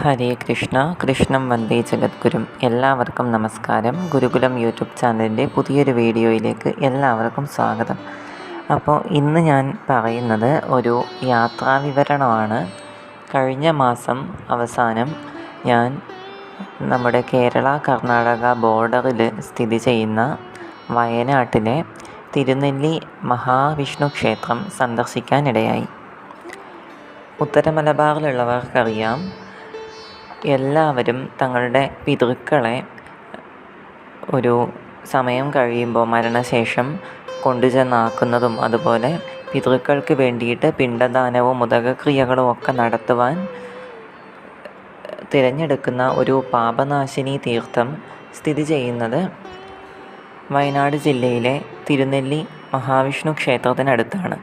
ഹരേ കൃഷ്ണ. കൃഷ്ണം വന്ദേ ജഗദ്ഗുരും. എല്ലാവർക്കും നമസ്കാരം. ഗുരുകുലം യൂട്യൂബ് ചാനലിന്റെ പുതിയൊരു വീഡിയോയിലേക്ക് എല്ലാവർക്കും സ്വാഗതം. അപ്പോൾ ഇന്ന് ഞാൻ പറയുന്നത് ഒരു യാത്രാ വിവരണമാണ് കഴിഞ്ഞ മാസം അവസാനം ഞാൻ നമ്മുടെ കേരള കർണാടക ബോർഡറിൽ സ്ഥിതി ചെയ്യുന്ന വയനാട്ടിലെ തിരുനെല്ലി മഹാവിഷ്ണു ക്ഷേത്രം സന്ദർശിക്കാനിടയായി. ഉത്തര മലബാറിലുള്ളവർക്കറിയാം എല്ലാവരും തങ്ങളുടെ പിതൃക്കളെ ഒരു സമയം കഴിയുമ്പോൾ മരണശേഷം കൊണ്ടുചെന്നാക്കുന്നതും അതുപോലെ പിതൃക്കൾക്ക് വേണ്ടിയിട്ട് പിണ്ടദാനവും ഉദകക്രിയകളും ഒക്കെ നടത്തുവാൻ തിരഞ്ഞെടുക്കുന്ന ഒരു പാപനാശിനി തീർത്ഥം സ്ഥിതി ചെയ്യുന്നത് വയനാട് ജില്ലയിലെ തിരുനെല്ലി മഹാവിഷ്ണു ക്ഷേത്രത്തിനടുത്താണ്.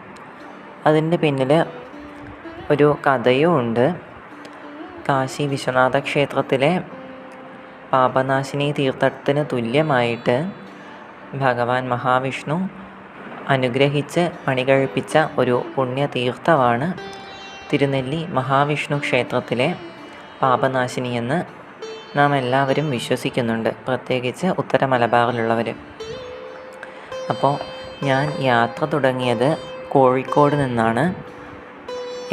അതിന്റെ പിന്നിൽ ഒരു കഥയും ഉണ്ട്. കാശി വിശ്വനാഥ ക്ഷേത്രത്തിലെ പാപനാശിനി തീർത്ഥത്തിന് തുല്യമായിട്ട് ഭഗവാൻ മഹാവിഷ്ണു അനുഗ്രഹിച്ച് പണികഴിപ്പിച്ച ഒരു പുണ്യതീർത്ഥമാണ് തിരുനെല്ലി മഹാവിഷ്ണു ക്ഷേത്രത്തിലെ പാപനാശിനി എന്ന് നാം എല്ലാവരും വിശ്വസിക്കുന്നുണ്ട് പ്രത്യേകിച്ച് ഉത്തര മലബാറിലുള്ളവർ അപ്പോൾ ഞാൻ യാത്ര തുടങ്ങിയത് കോഴിക്കോട് നിന്നാണ്.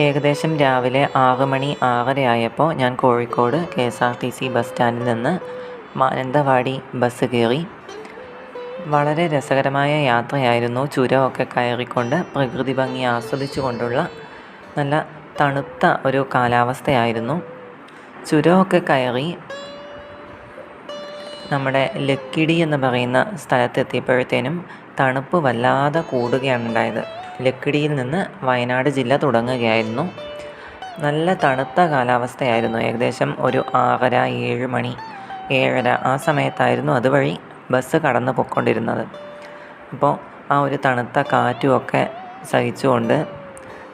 ഏകദേശം രാവിലെ ആറ് മണി ആറരയായപ്പോൾ ഞാൻ Kozhikode K S R T C bus സ്റ്റാൻഡിൽ നിന്ന് മാനന്തവാടി ബസ് കയറി. വളരെ രസകരമായ യാത്രയായിരുന്നു. ചുരമൊക്കെ കയറിക്കൊണ്ട് പ്രകൃതി ഭംഗി ആസ്വദിച്ചു കൊണ്ടുള്ള നല്ല തണുത്ത ഒരു കാലാവസ്ഥയായിരുന്നു. ചുരമൊക്കെ കയറി നമ്മുടെ ലക്കിടി എന്ന് പറയുന്ന സ്ഥലത്തെത്തിയപ്പോഴത്തേനും തണുപ്പ് വല്ലാതെ കൂടുകയാണ് ഉണ്ടായത്. ലക്കിടിയിൽ നിന്ന് വയനാട് ജില്ല തുടങ്ങുകയായിരുന്നു. നല്ല തണുത്ത കാലാവസ്ഥയായിരുന്നു. ഏകദേശം ഒരു ആറര ഏഴ് മണി ഏഴര ആ സമയത്തായിരുന്നു അതുവഴി ബസ് കടന്നു പൊയ്ക്കൊണ്ടിരുന്നത്. അപ്പോൾ ആ ഒരു തണുത്ത കാറ്റുമൊക്കെ സഹിച്ചുകൊണ്ട്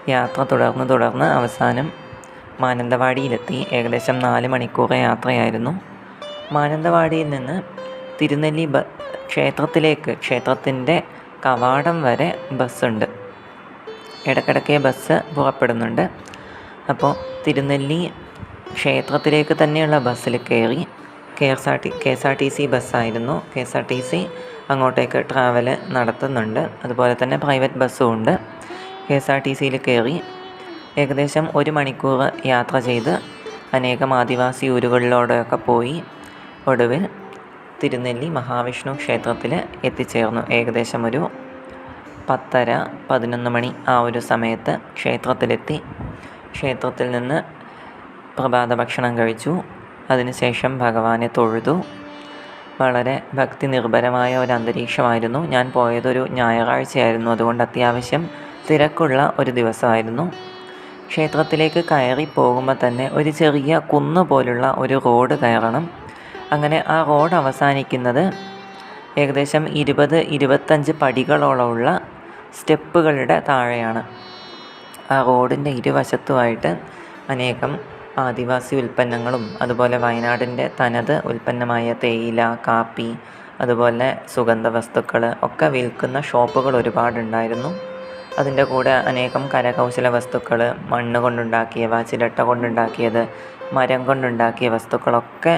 യാത്ര തുടർന്ന് തുടർന്ന് അവസാനം മാനന്തവാടിയിലെത്തി. ഏകദേശം നാല് മണിക്കൂർ യാത്രയായിരുന്നു. മാനന്തവാടിയിൽ നിന്ന് തിരുനെല്ലി ബ ക്ഷേത്രത്തിലേക്ക് ക്ഷേത്രത്തിന്റെ കവാടം വരെ ബസ്സുണ്ട്. ഇടയ്ക്കിടയ്ക്ക് ബസ് പുറപ്പെടുന്നുണ്ട്. അപ്പോൾ തിരുനെല്ലി ക്ഷേത്രത്തിലേക്ക് തന്നെയുള്ള ബസ്സിൽ കയറി K S R T K S R T C ബസ്സായിരുന്നു. K S R T C അങ്ങോട്ടേക്ക് ട്രാവൽ നടത്തുന്നുണ്ട്. അതുപോലെ തന്നെ പ്രൈവറ്റ് ബസ്സും ഉണ്ട്. കെ എസ് ആർ ടി സിയിൽ കയറി ഏകദേശം ഒരു മണിക്കൂർ യാത്ര ചെയ്ത് അനേകം ആദിവാസി ഊരുകളിലൂടെയൊക്കെ പോയി ഒടുവിൽ തിരുനെല്ലി മഹാവിഷ്ണു ക്ഷേത്രത്തിൽ എത്തിച്ചേർന്നു. ഏകദേശം ഒരു പത്തര പതിനൊന്ന് മണി ആ ഒരു സമയത്ത് ക്ഷേത്രത്തിലെത്തി. ക്ഷേത്രത്തിൽ നിന്ന് പ്രഭാത ഭക്ഷണം കഴിച്ചു. അതിനുശേഷം ഭഗവാനെ തൊഴുതു. വളരെ ഭക്തി നിർഭരമായ ഒരു അന്തരീക്ഷമായിരുന്നു. ഞാൻ പോയതൊരു ഞായറാഴ്ചയായിരുന്നു. അതുകൊണ്ട് അത്യാവശ്യം തിരക്കുള്ള ഒരു ദിവസമായിരുന്നു. ക്ഷേത്രത്തിലേക്ക് കയറി പോകുമ്പോൾ തന്നെ ഒരു ചെറിയ കുന്ന് പോലുള്ള ഒരു റോഡ് കയറണം. അങ്ങനെ ആ റോഡ് അവസാനിക്കുന്നത് ഏകദേശം ഇരുപത് ഇരുപത്തഞ്ച് പടികളോളമുള്ള സ്റ്റെപ്പുകളുടെ താഴെയാണ്. ആ റോഡിന്റെ ഇരുവശത്തുമായിട്ട് അനേകം ആദിവാസി ഉൽപ്പന്നങ്ങളും അതുപോലെ വയനാടിന്റെ തനത് ഉൽപ്പന്നമായ തേയില കാപ്പി അതുപോലെ സുഗന്ധ വസ്തുക്കൾ ഒക്കെ വിൽക്കുന്ന ഷോപ്പുകൾ ഒരുപാടുണ്ടായിരുന്നു. അതിന്റെ കൂടെ അനേകം കരകൗശല വസ്തുക്കൾ മണ്ണ് കൊണ്ടുണ്ടാക്കിയവ ചിരട്ട കൊണ്ടുണ്ടാക്കിയത് മരം കൊണ്ടുണ്ടാക്കിയ വസ്തുക്കളൊക്കെ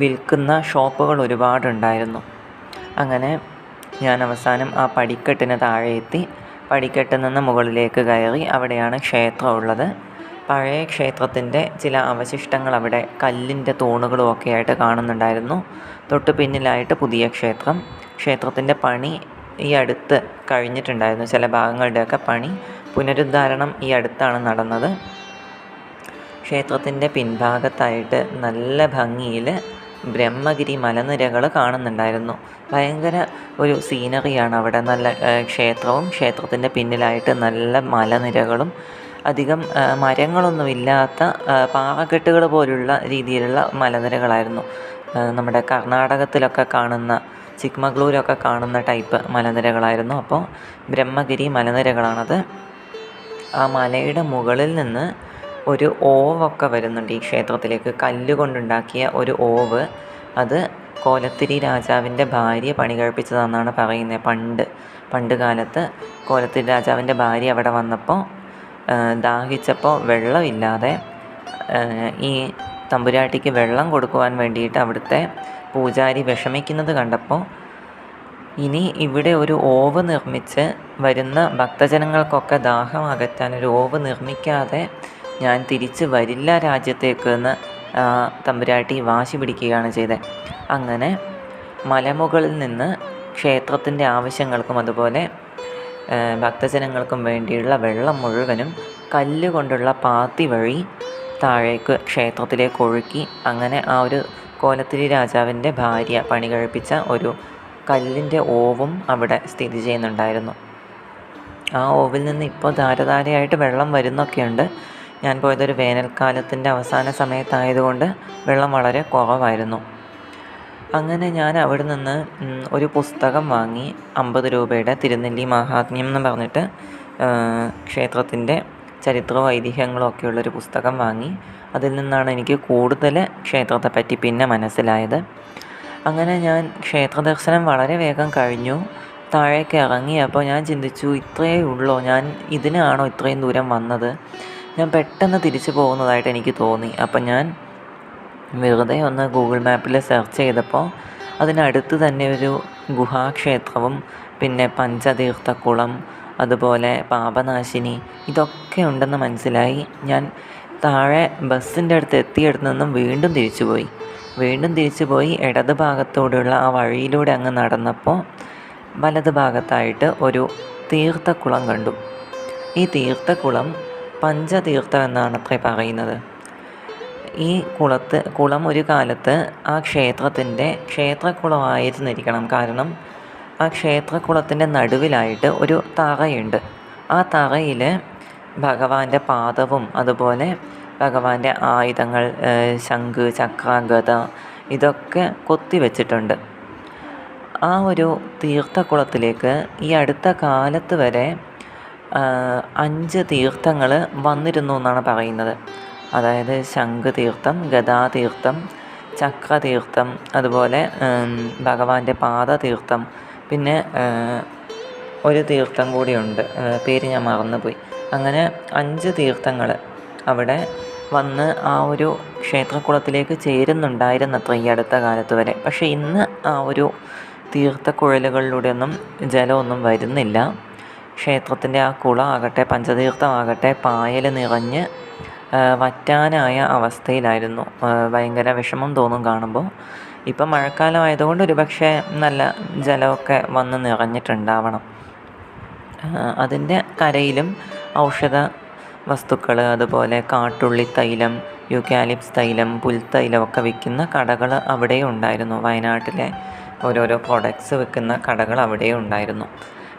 വിൽക്കുന്ന ഷോപ്പുകൾ ഒരുപാടുണ്ടായിരുന്നു. അങ്ങനെ ഞാൻ അവസാനം ആ പടിക്കെട്ടിന് താഴെ എത്തി പടിക്കെട്ടിൽ നിന്ന് മുകളിലേക്ക് കയറി അവിടെയാണ് ക്ഷേത്രം ഉള്ളത്. പഴയ ക്ഷേത്രത്തിന്റെ ചില അവശിഷ്ടങ്ങൾ അവിടെ കല്ലിന്റെ തൂണുകളും ഒക്കെ ആയിട്ട് കാണുന്നുണ്ടായിരുന്നു. തൊട്ട് പിന്നിലായിട്ട് പുതിയ ക്ഷേത്രം. ക്ഷേത്രത്തിന്റെ പണി ഈ അടുത്ത് കഴിഞ്ഞിട്ടുണ്ടായിരുന്നു. ചില ഭാഗങ്ങളുടെയൊക്കെ പണി പുനരുദ്ധാരണം ഈ അടുത്താണ് നടന്നത്. ക്ഷേത്രത്തിന്റെ പിൻഭാഗത്തായിട്ട് നല്ല ഭംഗിയിൽ ബ്രഹ്മഗിരി മലനിരകൾ കാണുന്നുണ്ടായിരുന്നു. ഭയങ്കര ഒരു സീനറിയാണ് അവിടെ. നല്ല ക്ഷേത്രവും ക്ഷേത്രത്തിന്റെ പിന്നിലായിട്ട് നല്ല മലനിരകളും അധികം മരങ്ങളൊന്നുമില്ലാത്ത പാറക്കെട്ടുകൾ പോലുള്ള രീതിയിലുള്ള മലനിരകളായിരുന്നു. നമ്മുടെ കർണാടകത്തിലൊക്കെ കാണുന്ന ചിക്മഗ്ലൂരൊക്കെ കാണുന്ന ടൈപ്പ് മലനിരകളായിരുന്നു. അപ്പോൾ ബ്രഹ്മഗിരി മലനിരകളാണത്. ആ മലയുടെ മുകളിൽ നിന്ന് ഒരു ഓവൊക്കെ വരുന്നുണ്ട് ഈ ക്ഷേത്രത്തിലേക്ക്. കല്ലുകൊണ്ടുണ്ടാക്കിയ ഒരു ഓവ്. അത് കോലത്തിരി രാജാവിന്റെ ഭാര്യ പണി കഴിപ്പിച്ചതെന്നാണ് പറയുന്നത് പണ്ട്. പണ്ട് കാലത്ത് കോലത്തിരി രാജാവിന്റെ ഭാര്യ അവിടെ വന്നപ്പോൾ ദാഹിച്ചപ്പോൾ വെള്ളമില്ലാതെ ഈ തമ്പുരാട്ടിക്ക് വെള്ളം കൊടുക്കുവാൻ വേണ്ടിയിട്ട് അവിടുത്തെ പൂജാരി വിഷമിക്കുന്നത് കണ്ടപ്പോൾ ഇനി ഇവിടെ ഒരു ഓവ് നിർമ്മിച്ച് വരുന്ന ഭക്തജനങ്ങൾക്കൊക്കെ ദാഹം അകറ്റാൻ ഒരു ഓവ് നിർമ്മിക്കാതെ ഞാൻ തിരിച്ച് വരില്ല രാജ്യത്തേക്ക് എന്ന് തമ്പുരാട്ടി വാശി പിടിക്കുകയാണ് ചെയ്തത് അങ്ങനെ മലമുകളിൽ നിന്ന് ക്ഷേത്രത്തിന്റെ ആവശ്യങ്ങൾക്കും അതുപോലെ ഭക്തജനങ്ങൾക്കും വേണ്ടിയുള്ള വെള്ളം മുഴുവനും കല്ല് കൊണ്ടുള്ള പാത്തി വഴി താഴേക്ക് ക്ഷേത്രത്തിലേക്ക് ഒഴുക്കി അങ്ങനെ ആ ഒരു കോലത്തിരി രാജാവിന്റെ ഭാര്യ പണി കഴിപ്പിച്ച ഒരു കല്ലിന്റെ ഓവും അവിടെ സ്ഥിതി ചെയ്യുന്നുണ്ടായിരുന്നു. ആ ഓവിൽ നിന്ന് ഇപ്പോൾ ധാരധാരയായിട്ട് വെള്ളം വരുന്നൊക്കെയുണ്ട്. ഞാൻ പോയതൊരു വേനൽക്കാലത്തിന്റെ അവസാന സമയത്തായതുകൊണ്ട് വെള്ളം വളരെ കുറവായിരുന്നു. അങ്ങനെ ഞാൻ അവിടെ നിന്ന് ഒരു പുസ്തകം വാങ്ങി അമ്പത് രൂപയുടെ തിരുനെല്ലി മഹാത്മ്യം എന്ന് പറഞ്ഞിട്ട് ക്ഷേത്രത്തിന്റെ ചരിത്രവും ഐതിഹ്യങ്ങളും ഒക്കെയുള്ളൊരു പുസ്തകം വാങ്ങി. അതിൽ നിന്നാണ് എനിക്ക് കൂടുതൽ ക്ഷേത്രത്തെപ്പറ്റി പിന്നെ മനസ്സിലായത്. അങ്ങനെ ഞാൻ ക്ഷേത്ര ദർശനം വളരെ വേഗം കഴിഞ്ഞു. താഴേക്ക് ഇറങ്ങിയപ്പോൾ ഞാൻ ചിന്തിച്ചു ഇത്രയേ ഉള്ളോ? ഞാൻ ഇതിനാണോ ഇത്രയും ദൂരം വന്നത്? ഞാൻ പെട്ടെന്ന് തിരിച്ചു പോകുന്നതായിട്ട് എനിക്ക് തോന്നി. അപ്പം ഞാൻ വെറുതെ ഒന്ന് ഗൂഗിൾ മാപ്പിൽ സെർച്ച് ചെയ്തപ്പോൾ അതിനടുത്ത് തന്നെ ഒരു ഗുഹാക്ഷേത്രവും പിന്നെ പഞ്ചതീർത്ഥക്കുളം അതുപോലെ പാപനാശിനി ഇതൊക്കെ ഉണ്ടെന്ന് മനസ്സിലായി. ഞാൻ താഴെ ബസ്സിന്റെ അടുത്ത് എത്തിയിടത്തു നിന്നും വീണ്ടും തിരിച്ചുപോയി വീണ്ടും തിരിച്ചുപോയി ഇടത് ഭാഗത്തോടുള്ള ആ വഴിയിലൂടെ അങ്ങ് നടന്നപ്പോൾ വലത് ഭാഗത്തായിട്ട് ഒരു തീർത്ഥക്കുളം കണ്ടു. ഈ തീർത്ഥക്കുളം പഞ്ചതീർത്ഥം എന്നാണ് അത്രേ പറയുന്നത്. ഈ കുളത്ത് കുളം ഒരു കാലത്ത് ആ ക്ഷേത്രത്തിന്റെ ക്ഷേത്രക്കുളമായിരുന്നിരിക്കണം. കാരണം ആ ക്ഷേത്രക്കുളത്തിന്റെ നടുവിലായിട്ട് ഒരു തറയുണ്ട്. ആ തറയിൽ ഭഗവാന്റെ പാദവും അതുപോലെ ഭഗവാന്റെ ആയുധങ്ങൾ ശംഖ് ചക്ര ഗദ ഇതൊക്കെ കൊത്തി വെച്ചിട്ടുണ്ട്. ആ ഒരു തീർത്ഥക്കുളത്തിലേക്ക് ഈ അടുത്ത കാലത്ത് വരെ അഞ്ച് തീർത്ഥങ്ങൾ വന്നിരുന്നു എന്നാണ് പറയുന്നത്. അതായത് ശംഖ് തീർത്ഥം ഗദാതീർത്ഥം ചക്രതീർത്ഥം അതുപോലെ ഭഗവാന്റെ പാദതീർത്ഥം. പിന്നെ ഒരു തീർത്ഥം കൂടിയുണ്ട്. പേര് ഞാൻ മറന്നുപോയി. അങ്ങനെ അഞ്ച് തീർത്ഥങ്ങൾ അവിടെ വന്ന് ആ ഒരു ക്ഷേത്രക്കുളത്തിലേക്ക് ചേരുന്നുണ്ടായിരുന്നത്ര ഈ അടുത്ത കാലത്ത് വരെ. പക്ഷേ ഇന്ന് ആ ഒരു തീർത്ഥക്കുഴലുകളിലൂടെയൊന്നും ജലമൊന്നും വരുന്നില്ല. ക്ഷേത്രത്തിന്റെ ആ കുളമാകട്ടെ പഞ്ചതീർത്ഥമാകട്ടെ പായൽ നിറഞ്ഞ് വറ്റാനായ അവസ്ഥയിലായിരുന്നു. ഭയങ്കര വിഷമം തോന്നും കാണുമ്പോൾ. ഇപ്പം മഴക്കാലമായതുകൊണ്ട് ഒരു പക്ഷേ നല്ല ജലമൊക്കെ വന്ന് നിറഞ്ഞിട്ടുണ്ടാവണം. അതിന്റെ കരയിലും ഔഷധ വസ്തുക്കൾ അതുപോലെ കാട്ടുള്ളി തൈലം യൂക്കാലിപ്സ് തൈലം പുൽത്തൈലമൊക്കെ വിൽക്കുന്ന കടകൾ അവിടെയും ഉണ്ടായിരുന്നു വയനാട്ടിലെ ഓരോരോ പ്രൊഡക്ട്സ് വിൽക്കുന്ന കടകൾ അവിടെയും ഉണ്ടായിരുന്നു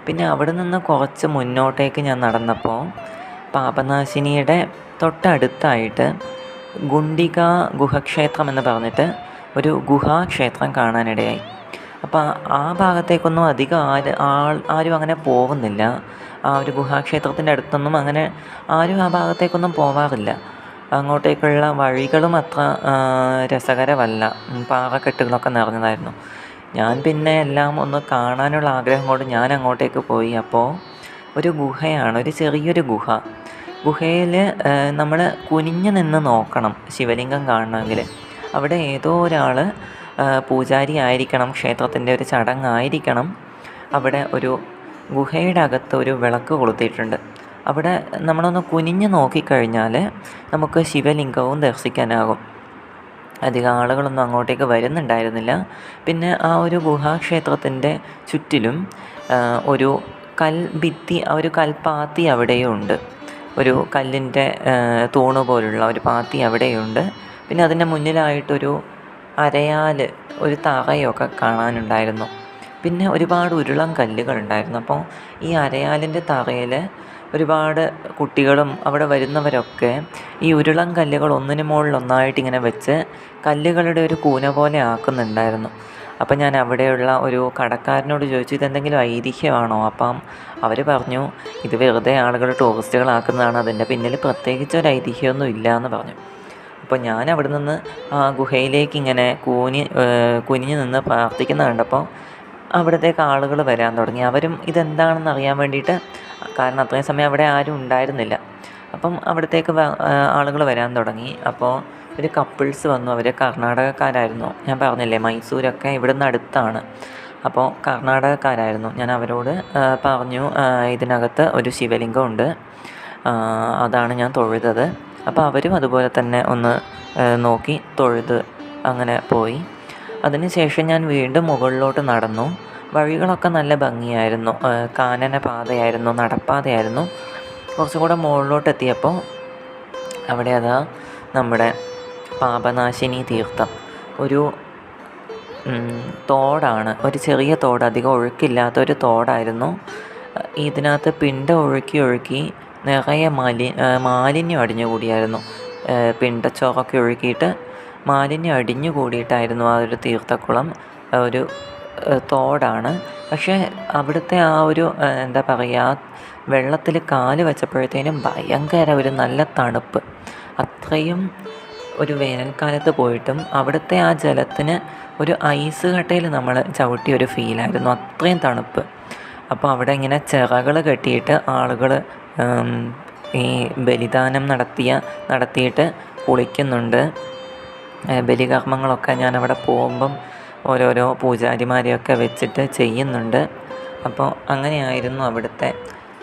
പിന്നെ അവിടെ നിന്ന് കുറച്ച് മുന്നോട്ടേക്ക് ഞാൻ നടന്നപ്പോൾ പാപനാശിനിയുടെ തൊട്ടടുത്തായിട്ട് ഗുണ്ടിക ഗുഹക്ഷേത്രം എന്ന് പറഞ്ഞിട്ട് ഒരു ഗുഹാക്ഷേത്രം കാണാനിടയായി. അപ്പോൾ ആ ഭാഗത്തേക്കൊന്നും അധികം ആര് ആൾ ആരും അങ്ങനെ പോകുന്നില്ല ആ ഒരു ഗുഹാക്ഷേത്രത്തിന്റെ അടുത്തൊന്നും അങ്ങനെ ആരും ആ ഭാഗത്തേക്കൊന്നും പോവാറില്ല. അങ്ങോട്ടേക്കുള്ള വഴികളും അത്ര രസകരമല്ല. പാറക്കെട്ടുകളൊക്കെ നിറഞ്ഞതായിരുന്നു. ഞാൻ പിന്നെ എല്ലാം ഒന്ന് കാണാനുള്ള ആഗ്രഹം കൊണ്ട് ഞാൻ അങ്ങോട്ടേക്ക് പോയി. അപ്പോൾ ഒരു ഗുഹയാണ് ഒരു ചെറിയൊരു ഗുഹ. ഗുഹയിൽ നമ്മൾ കുനിഞ്ഞു നിന്ന് നോക്കണം ശിവലിംഗം കാണണമെങ്കിൽ അവിടെ ഏതോ ഒരാൾ പൂജാരി ആയിരിക്കണം ക്ഷേത്രത്തിന്റെ ഒരു ചടങ്ങായിരിക്കണം. അവിടെ ഒരു ഗുഹയുടെ അകത്ത് ഒരു വിളക്ക് കൊളുത്തിയിട്ടുണ്ട്. അവിടെ നമ്മളൊന്ന് കുനിഞ്ഞു നോക്കിക്കഴിഞ്ഞാൽ നമുക്ക് ശിവലിംഗവും ദർശിക്കാനാകും. അധികം ആളുകളൊന്നും അങ്ങോട്ടേക്ക് വരുന്നുണ്ടായിരുന്നില്ല. പിന്നെ ആ ഒരു ഗുഹാക്ഷേത്രത്തിന്റെ ചുറ്റിലും ഒരു കൽഭിത്തി ഒരു കൽപ്പാത്തി അവിടെയും ഉണ്ട് ഒരു കല്ലിന്റെ തൂണ് പോലുള്ള ഒരു പാത്തി അവിടെയുണ്ട്. പിന്നെ അതിന്റെ മുന്നിലായിട്ടൊരു അരയാൽ ഒരു തറയൊക്കെ കാണാനുണ്ടായിരുന്നു. പിന്നെ ഒരുപാട് ഉരുളം കല്ലുകൾ ഉണ്ടായിരുന്നു. അപ്പോൾ ഈ അരയാലിന്റെ തറയിൽ ഒരുപാട് കുട്ടികളും അവിടെ വരുന്നവരൊക്കെ ഈ ഉരുളൻ കല്ലുകൾ ഒന്നിനു മുകളിൽ ഒന്നായിട്ട് ഇങ്ങനെ വെച്ച് കല്ലുകളുടെ ഒരു കൂന പോലെ ആക്കുന്നുണ്ടായിരുന്നു. അപ്പം ഞാൻ അവിടെയുള്ള ഒരു കടക്കാരനോട് ചോദിച്ചു ഇതെന്തെങ്കിലും ഐതിഹ്യമാണോ? അപ്പം അവർ പറഞ്ഞു ഇത് വെറുതെ ആളുകൾ ടൂറിസ്റ്റുകളാക്കുന്നതാണ്. അതിന്റെ പിന്നിൽ പ്രത്യേകിച്ച് ഒരു ഐതിഹ്യമൊന്നും ഇല്ല എന്ന് പറഞ്ഞു. അപ്പോൾ ഞാൻ അവിടെ നിന്ന് ആ ഗുഹയിലേക്ക് ഇങ്ങനെ കൂനി കുനിഞ്ഞു നിന്ന് പ്രാർത്ഥിക്കുന്ന കണ്ടപ്പോൾ അവിടത്തേക്ക് ആളുകൾ വരാൻ തുടങ്ങി. അവരും ഇതെന്താണെന്ന് അറിയാൻ വേണ്ടിയിട്ട് കാരണം അത്രയും സമയം അവിടെ ആരും ഉണ്ടായിരുന്നില്ല. അപ്പം അവിടത്തേക്ക് ആളുകൾ വരാൻ തുടങ്ങി. അപ്പോൾ ഒരു കപ്പിൾസ് വന്നു. അവർ കർണാടകക്കാരായിരുന്നു. ഞാൻ പറഞ്ഞില്ലേ മൈസൂരൊക്കെ ഇവിടുന്ന് അടുത്താണ്. അപ്പോൾ കർണാടകക്കാരായിരുന്നു. ഞാൻ അവരോട് പറഞ്ഞു ഇതിനകത്ത് ഒരു ശിവലിംഗം ഉണ്ട് അതാണ് ഞാൻ തൊഴുതത്. അപ്പോൾ അവരും അതുപോലെ തന്നെ ഒന്ന് നോക്കി തൊഴുത് അങ്ങനെ പോയി. അതിനുശേഷം ഞാൻ വീണ്ടും മുകളിലോട്ട് നടന്നു. വഴികളൊക്കെ നല്ല ഭംഗിയായിരുന്നു. കാനന പാതയായിരുന്നു നടപ്പാതയായിരുന്നു. കുറച്ചും കൂടെ മുകളിലോട്ട് എത്തിയപ്പോൾ അവിടെ അതാ നമ്മുടെ പാപനാശിനി തീർത്ഥം. ഒരു തോടാണ്. ഒരു ചെറിയ തോട് അധികം ഒഴുക്കില്ലാത്ത ഒരു തോടായിരുന്നു. ഇതിനകത്ത് പിണ്ടം ഒഴുക്കി ഒഴുക്കി നിറയെ മാലി മാലിന്യം അടിഞ്ഞുകൂടിയായിരുന്നു. പിണ്ടച്ചോറൊക്കെ ഒഴുക്കിയിട്ട് മാലിന്യം അടിഞ്ഞു കൂടിയിട്ടായിരുന്നു ആ ഒരു തീർത്ഥക്കുളം. ഒരു തോടാണ്. പക്ഷേ അവിടുത്തെ ആ ഒരു എന്താ പറയുക വെള്ളത്തിൽ കാൽ വെച്ചപ്പോഴത്തേനും ഭയങ്കര ഒരു നല്ല തണുപ്പ്. അത്രയും ഒരു വേനൽക്കാലത്ത് പോയിട്ടും അവിടുത്തെ ആ ജലത്തിന് ഒരു ഐസ് കട്ടയിൽ നമ്മൾ ചവിട്ടിയ ഒരു ഫീലായിരുന്നു. അത്രയും തണുപ്പ്. അപ്പോൾ അവിടെ ഇങ്ങനെ ചിറകൾ കെട്ടിയിട്ട് ആളുകൾ ഈ ബലിദാനം നടത്തിയ നടത്തിയിട്ട് കുളിക്കുന്നുണ്ട്. ബലികർമ്മങ്ങളൊക്കെ ഞാൻ അവിടെ പോകുമ്പം ഓരോരോ പൂജാരിമാരെയൊക്കെ വെച്ചിട്ട് ചെയ്യുന്നുണ്ട്. അപ്പോൾ അങ്ങനെയായിരുന്നു അവിടുത്തെ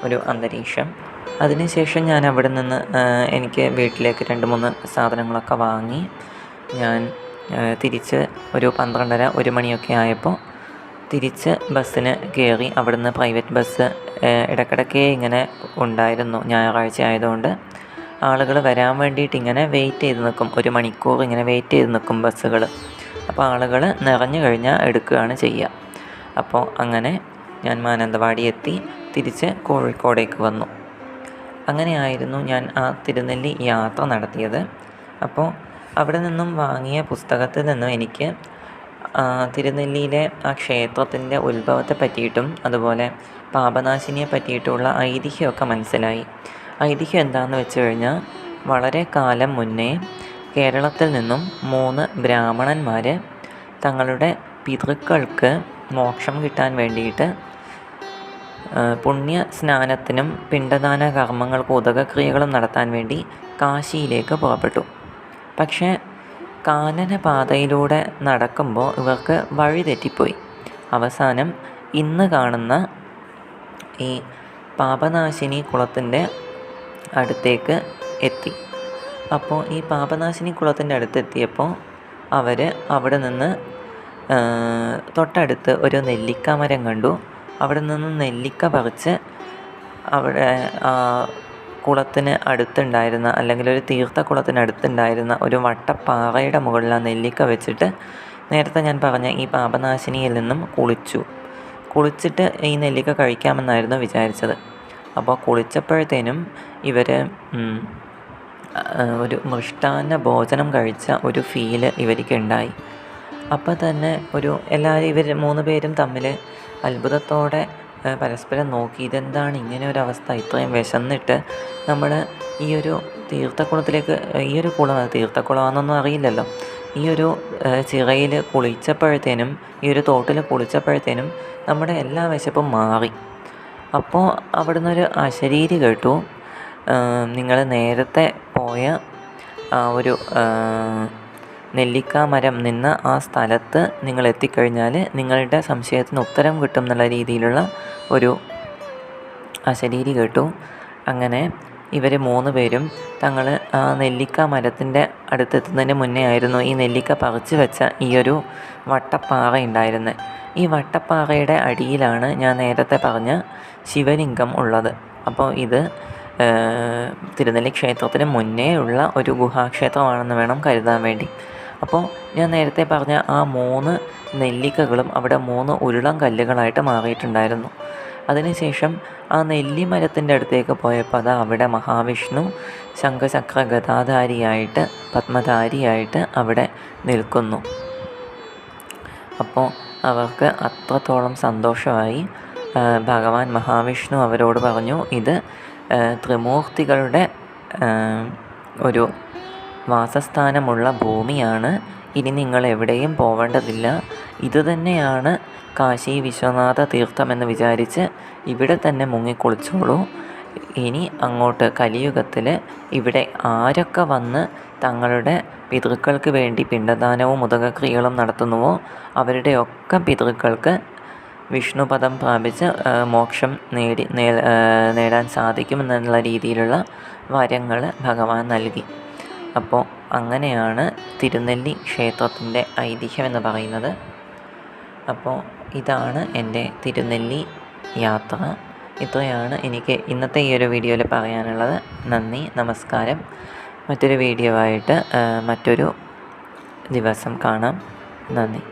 ഒരു അന്തരീക്ഷം. അതിനുശേഷം ഞാൻ അവിടെ നിന്ന് എനിക്ക് വീട്ടിലേക്ക് രണ്ട് മൂന്ന് സാധനങ്ങളൊക്കെ വാങ്ങി. ഞാൻ തിരിച്ച് ഒരു പന്ത്രണ്ടര ഒരു മണിയൊക്കെ ആയപ്പോൾ തിരിച്ച് ബസ്സിന് കയറി അവിടുന്ന് പ്രൈവറ്റ് ബസ് ഏഹ് ഇടയ്ക്കിടയ്ക്ക് ഇങ്ങനെ ഉണ്ടായിരുന്നു ഞായറാഴ്ച ആയതുകൊണ്ട്. ആളുകൾ വരാൻ വേണ്ടിയിട്ട് ഇങ്ങനെ വെയിറ്റ് ചെയ്ത് നിൽക്കും. ഒരു മണിക്കൂർ ഇങ്ങനെ വെയിറ്റ് ചെയ്ത് നിൽക്കും ബസ്സുകൾ. അപ്പോൾ ആളുകൾ നിറഞ്ഞു കഴിഞ്ഞാൽ എടുക്കുകയാണ് ചെയ്യുക. അപ്പോൾ അങ്ങനെ ഞാൻ മാനന്തവാടി എത്തി തിരിച്ച് കോഴിക്കോടേക്ക് വന്നു. അങ്ങനെയായിരുന്നു ഞാൻ ആ തിരുനെല്ലി യാത്ര നടത്തിയത്. അപ്പോൾ അവിടെ നിന്നും വാങ്ങിയ പുസ്തകത്തിൽ നിന്നും എനിക്ക് തിരുനെല്ലിയിലെ ആ ക്ഷേത്രത്തിന്റെ ഉത്ഭവത്തെ പറ്റിയിട്ടും അതുപോലെ പാപനാശിനിയെ പറ്റിയിട്ടുള്ള ഐതിഹ്യമൊക്കെ മനസ്സിലായി. ഐതിഹ്യം എന്താണെന്ന് വെച്ച് കഴിഞ്ഞാൽ വളരെ കാലം മുന്നേ കേരളത്തിൽ നിന്നും മൂന്ന് ബ്രാഹ്മണന്മാർ തങ്ങളുടെ പിതൃക്കൾക്ക് മോക്ഷം കിട്ടാൻ വേണ്ടിയിട്ട് പുണ്യ സ്നാനത്തിനും പിണ്ടദാന കർമ്മങ്ങൾക്കും ഉദകക്രിയകളും നടത്താൻ വേണ്ടി കാശിയിലേക്ക് പുറപ്പെട്ടു. പക്ഷേ കാനനപാതയിലൂടെ നടക്കുമ്പോൾ ഇവർക്ക് വഴി തെറ്റിപ്പോയി. അവസാനം ഇന്ന് കാണുന്ന ഈ പാപനാശിനി കുളത്തിന്റെ അടുത്തേക്ക് എത്തി. അപ്പോൾ ഈ പാപനാശിനി കുളത്തിന്റെ അടുത്തെത്തിയപ്പോൾ അവർ അവിടെ നിന്ന് തൊട്ടടുത്ത് ഒരു നെല്ലിക്ക മരം കണ്ടു. അവിടെ നിന്ന് നെല്ലിക്ക പറിച്ച് അവിടെ കുളത്തിന് അടുത്തുണ്ടായിരുന്ന അല്ലെങ്കിൽ ഒരു തീർത്ഥക്കുളത്തിന് അടുത്തുണ്ടായിരുന്ന ഒരു വട്ടപ്പാറയുടെ മുകളിൽ ആ നെല്ലിക്ക വെച്ചിട്ട് നേരത്തെ ഞാൻ പറഞ്ഞ ഈ പാപനാശിനിയിൽ നിന്നും കുളിച്ചു. കുളിച്ചിട്ട് ഈ നെല്ലിക്ക കഴിക്കാമെന്നായിരുന്നു വിചാരിച്ചത്. അപ്പോൾ കുളിച്ചപ്പോഴത്തേനും ഇവർ ഒരു മൃഷ്ടാന്ന ഭോജനം കഴിച്ച ഒരു ഫീൽ ഇവർക്ക് ഉണ്ടായി. അപ്പോൾ തന്നെ ഒരു എല്ലാവരും ഇവർ മൂന്ന് പേരും തമ്മിൽ അത്ഭുതത്തോടെ പരസ്പരം നോക്കി. ഇതെന്താണ് ഇങ്ങനെ ഒരു അവസ്ഥ? ഇത്രയും വിശന്നിട്ട് നമ്മൾ ഈ ഒരു തീർത്ഥക്കുളത്തിലേക്ക് ഈ ഒരു കുളം തീർത്ഥക്കുളമാണെന്നൊന്നും അറിയില്ലല്ലോ. ഈ ഒരു ചിറയിൽ കുളിച്ചപ്പോഴത്തേനും ഈ ഒരു തോട്ടിൽ കുളിച്ചപ്പോഴത്തേനും നമ്മുടെ എല്ലാ വിശപ്പും മാറി. അപ്പോൾ അവിടുന്ന് ഒരു അശരീരി കേട്ടു. നിങ്ങൾ നേരത്തെ പോയ ഒരു നെല്ലിക്ക മരം നിന്ന ആ സ്ഥലത്ത് നിങ്ങൾ എത്തിക്കഴിഞ്ഞാൽ നിങ്ങളുടെ സംശയത്തിന് ഉത്തരം കിട്ടും എന്നുള്ള രീതിയിലുള്ള ഒരു അശരീരി കേട്ടു. അങ്ങനെ ഇവർ മൂന്ന് പേരും തങ്ങൾ ആ നെല്ലിക്ക മരത്തിന്റെ അടുത്തെത്തുന്നതിന് മുന്നേ ആയിരുന്നു ഈ നെല്ലിക്ക പറിച്ചു വെച്ച ഈ ഒരു വട്ടപ്പാറ ഉണ്ടായിരുന്നത് ഈ വട്ടപ്പാറയുടെ അടിയിലാണ് ഞാൻ നേരത്തെ പറഞ്ഞ ശിവലിംഗം ഉള്ളത്. അപ്പോൾ ഇത് തിരുനെല്ലി ക്ഷേത്രത്തിന് മുന്നേ ഉള്ള ഒരു ഗുഹാക്ഷേത്രമാണെന്ന് വേണം കരുതാൻ വേണ്ടി. അപ്പോൾ ഞാൻ നേരത്തെ പറഞ്ഞ ആ മൂന്ന് നെല്ലിക്കകളും അവിടെ മൂന്ന് ഉരുളം കല്ലുകളായിട്ട് മാറിയിട്ടുണ്ടായിരുന്നു. അതിനുശേഷം ആ നെല്ലിമരത്തിന്റെ അടുത്തേക്ക് പോയപ്പോൾ അത് അവിടെ മഹാവിഷ്ണു ശംഖചക്ര ഗതാധാരിയായിട്ട് പത്മധാരിയായിട്ട് അവിടെ നിൽക്കുന്നു. അപ്പോൾ അവർക്ക് അത്രത്തോളം സന്തോഷമായി ഭഗവാൻ മഹാവിഷ്ണു അവരോട് പറഞ്ഞു ഇത് ത്രിമൂർത്തികളുടെ ഒരു വാസസ്ഥാനമുള്ള ഭൂമിയാണ്. ഇനി നിങ്ങൾ എവിടെയും പോവേണ്ടതില്ല. ഇതുതന്നെയാണ് കാശി വിശ്വനാഥ തീർത്ഥമെന്ന് വിചാരിച്ച് ഇവിടെ തന്നെ മുങ്ങിക്കുളിച്ചോളൂ. ഇനി അങ്ങോട്ട് കലിയുഗത്തിൽ ഇവിടെ ആരൊക്കെ വന്ന് തങ്ങളുടെ പിതൃക്കൾക്ക് വേണ്ടി പിണ്ടദാനവും ഉദകക്രിയകളും നടത്തുന്നുവോ അവരുടെയൊക്കെ പിതൃക്കൾക്ക് വിഷ്ണുപദം പ്രാപിച്ച് മോക്ഷം നേടി നേടാൻ സാധിക്കുമെന്നുള്ള രീതിയിലുള്ള വരങ്ങൾ ഭഗവാൻ നൽകി. അപ്പോൾ അങ്ങനെയാണ് തിരുനെല്ലി ക്ഷേത്രത്തിന്റെ ഐതിഹ്യം എന്ന് പറയുന്നത്. അപ്പോൾ ഇതാണ് എന്റെ തിരുനെല്ലി യാത്ര. ഇത്രയാണ് എനിക്ക് ഇന്നത്തെ ഈ ഒരു വീഡിയോയിൽ പറയാനുള്ളത്. നന്ദി നമസ്കാരം. മറ്റൊരു വീഡിയോ ആയിട്ട് മറ്റൊരു ദിവസം കാണാം. നന്ദി.